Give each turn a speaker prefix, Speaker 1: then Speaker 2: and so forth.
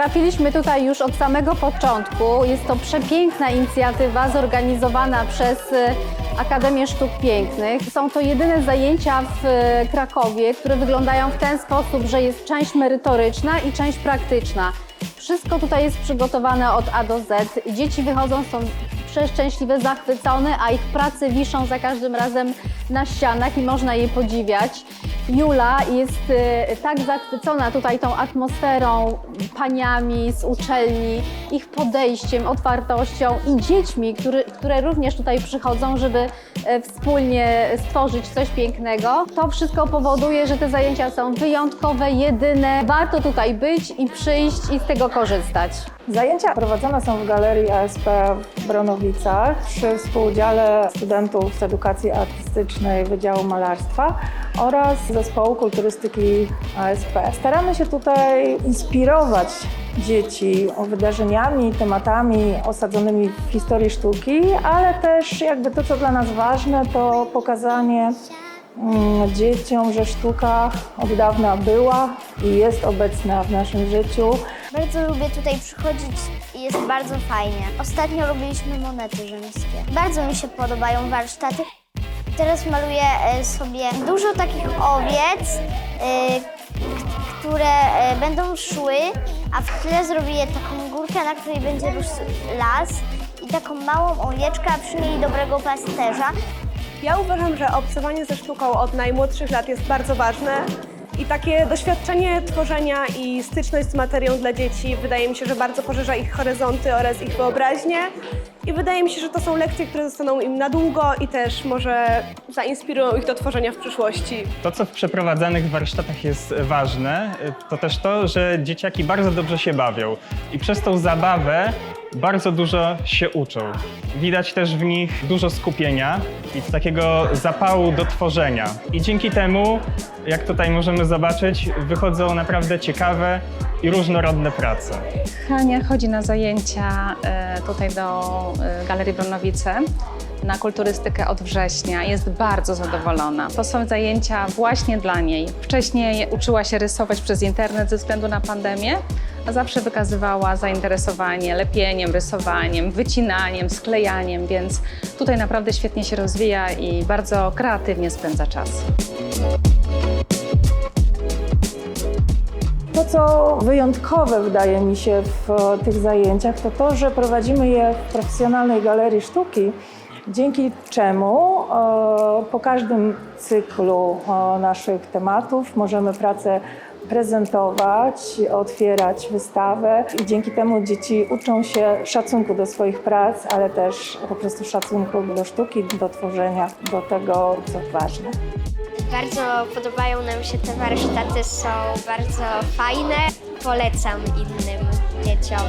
Speaker 1: Trafiliśmy tutaj już od samego początku. Jest to przepiękna inicjatywa zorganizowana przez e, Akademię Sztuk Pięknych. Są to jedyne zajęcia w e, Krakowie, które wyglądają w ten sposób, że jest część merytoryczna i część praktyczna. Wszystko tutaj jest przygotowane od A do Z. Dzieci wychodzą, są przeszczęśliwe, zachwycone, a ich prace wiszą za każdym razem na ścianach i można je podziwiać. Jula jest e, tak zachwycona tutaj tą atmosferą, paniami z uczelni, ich podejściem, otwartością i dziećmi, który, które również tutaj przychodzą, żeby e, wspólnie stworzyć coś pięknego. To wszystko powoduje, że te zajęcia są wyjątkowe, jedyne. Warto tutaj być i przyjść i z tego korzystać.
Speaker 2: Zajęcia prowadzone są w Galerii ASP w Bronowicach przy współudziale studentów z edukacji artystycznej Wydziału Malarstwa oraz Zespołu Kulturystyki ASP. Staramy się tutaj inspirować dzieci wydarzeniami, tematami osadzonymi w historii sztuki, ale też jakby to, co dla nas ważne, to pokazanie dzieciom, że sztuka od dawna była i jest obecna w naszym życiu.
Speaker 3: Bardzo lubię tutaj przychodzić i jest bardzo fajnie. Ostatnio robiliśmy monety rzymskie. Bardzo mi się podobają warsztaty. Teraz maluję e, sobie dużo takich owiec, e, które e, będą szły, a w tle zrobię taką górkę, na której będzie rósł las i taką małą owieczkę, a przy niej dobrego pasterza.
Speaker 4: Ja uważam, że obcowanie ze sztuką od najmłodszych lat jest bardzo ważne i takie doświadczenie tworzenia i styczność z materią dla dzieci wydaje mi się, że bardzo poszerza ich horyzonty oraz ich wyobraźnię i wydaje mi się, że to są lekcje, które zostaną im na długo i też może zainspirują ich do tworzenia w przyszłości.
Speaker 5: To, co w przeprowadzanych warsztatach jest ważne, to też to, że dzieciaki bardzo dobrze się bawią i przez tą zabawę bardzo dużo się uczą. Widać też w nich dużo skupienia i takiego zapału do tworzenia. I dzięki temu, jak tutaj możemy zobaczyć, wychodzą naprawdę ciekawe i różnorodne prace.
Speaker 6: Hania chodzi na zajęcia e, tutaj do e, Galerii Bronowice na kulturystykę od września. Jest bardzo zadowolona. To są zajęcia właśnie dla niej. Wcześniej uczyła się rysować przez internet ze względu na pandemię, zawsze wykazywała zainteresowanie lepieniem, rysowaniem, wycinaniem, sklejaniem, więc tutaj naprawdę świetnie się rozwija i bardzo kreatywnie spędza czas.
Speaker 2: To, co wyjątkowe wydaje mi się w tych zajęciach, to to, że prowadzimy je w profesjonalnej galerii sztuki, dzięki czemu e, po każdym cyklu e, naszych tematów możemy pracę prezentować, otwierać wystawę i dzięki temu dzieci uczą się szacunku do swoich prac, ale też po prostu szacunku do sztuki, do tworzenia, do tego, co ważne.
Speaker 3: Bardzo podobają nam się te warsztaty, są bardzo fajne. Polecam innym dzieciom.